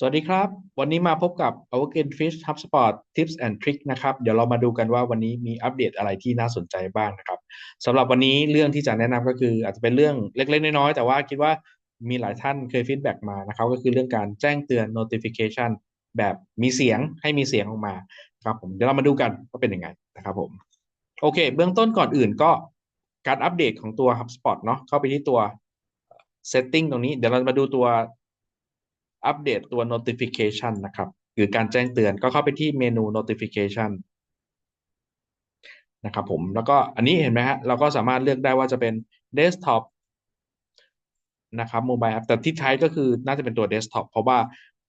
สวัสดีครับ วันนี้มาพบกับ Our Green Fish HubSpot Tips and Trick นะครับ เดี๋ยวเรามาดูกันว่าวันนี้มีอัปเดตอะไรที่น่าสนใจบ้างนะครับสำหรับวันนี้เรื่องที่จะแนะนำก็คือ อาจจะเป็นเรื่องเล็ก ๆ น้อยๆแต่ว่าคิดว่ามีหลายท่านเคยฟีดแบ็กมานะครับ ก็คือเรื่องการแจ้งเตือน notification แบบมีเสียงให้มีเสียงออกมาครับผมเดี๋ยวเรามาดูกันว่าเป็นยังไงนะครับผมโอเค เบื้องต้นก่อนอื่นก็การอัปเดตของตัว HubSpot เนาะเข้าไปที่ตัว setting ตรงนี้เดี๋ยวเรามาดูตัว อัปเดตตัว notification นะครับหรือการแจ้งเตือนก็เข้าไปที่เมนู notification นะครับผมแล้วก็อันนี้เห็นไหมฮะเราก็สามารถเลือกได้ว่าจะเป็น desktop นะครับ mobile app แต่ที่ใช้ก็คือน่าจะเป็นตัว desktop เพราะว่า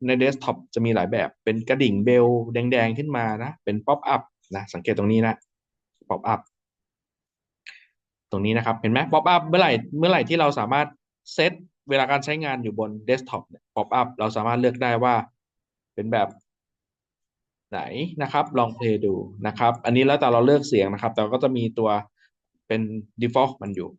ใน desktop จะมีหลายแบบเป็นกระดิ่งเบลแดง ๆ ขึ้นมานะ เป็น pop up นะสังเกตตรงนี้นะ pop up ตรงนี้นะครับ เห็นไหม pop up เมื่อไหร่เมื่อไหร่ที่เราสามารถเซต เวลาการใช้งานอยู่บนเดสก์ท็อปเนี่ย pop up เราสามารถเลือกได้ว่าเป็นแบบไหนนะครับ ลองเพลย์ดูนะครับ อันนี้แล้วแต่เราเลือกเสียงนะครับ แต่ก็จะมีตัวเป็น default มันอยู่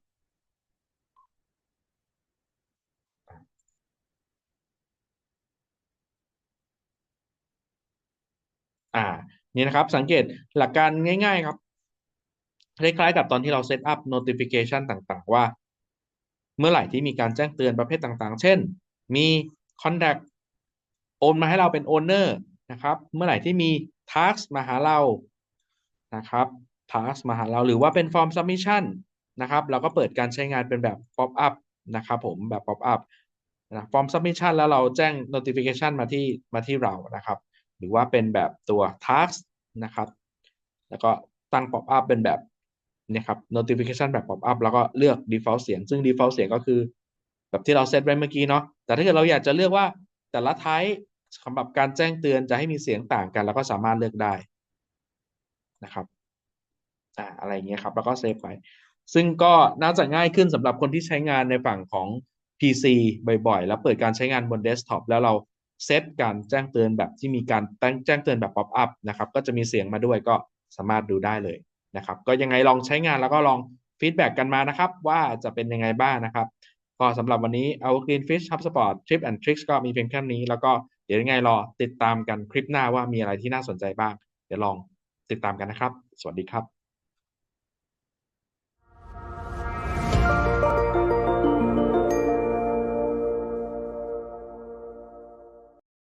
อ่า นี่นะครับ สังเกตหลักการง่าย ๆ ครับ คล้ายๆกับตอนที่เราเซตอัพ notification ต่างๆ ว่า เมื่อไหร่ที่มีการแจ้งเตือนประเภทต่างๆ เช่น มี contact โอนมาให้เราเป็น owner นะครับ เมื่อไหร่ที่มี task มาหาเรา นะครับ task มาหาเราหรือว่าเป็น form submission นะครับ เราก็เปิดการใช้งานเป็นแบบ pop up นะครับผม แบบ pop up นะ form submission แล้วเราแจ้ง notification มาที่ มาที่เรานะครับ หรือว่าเป็นแบบตัว task นะครับ แล้วก็ตั้ง pop up เป็นแบบ นี่ยครับ notification แบบ pop up แล้วก็เลือก default เสียง ซึ่ง default เสียงก็คือ แบบที่เราเซตไว้เมื่อกี้เนาะ แต่ถ้าเกิดเราอยากจะเลือกว่าแต่ละ type สำหรับการแจ้งเตือนจะให้มีเสียงต่างกันเราก็สามารถเลือกได้นะครับอ่าอะไรเงี้ยครับ แล้วก็เซฟไว้ ซึ่งก็น่าจะง่ายขึ้นสำหรับคนที่ใช้งานในฝั่งของ PC บ่อยๆ แล้วเปิดการใช้งานบนเดสก์ท็อปแล้วเราเซตการแจ้งเตือนแบบที่มีการแจ้งเตือนแบบ pop up นะครับ ก็จะมีเสียงมาด้วยก็สามารถดูได้เลย นะครับ ก็ยังไงลองใช้งานแล้วก็ลองฟีดแบ็กกันมานะครับ ว่าจะเป็นยังไงบ้างนะครับ ก็สำหรับวันนี้ Our Green Fish HubSpot Tip and Tricks ก็มีเพียงแค่นี้ แล้วก็เดี๋ยวยังไงรอติดตามกันคลิปหน้าว่ามีอะไรที่น่าสนใจบ้าง เดี๋ยวลองติดตามกันนะครับ สวัสดีครับ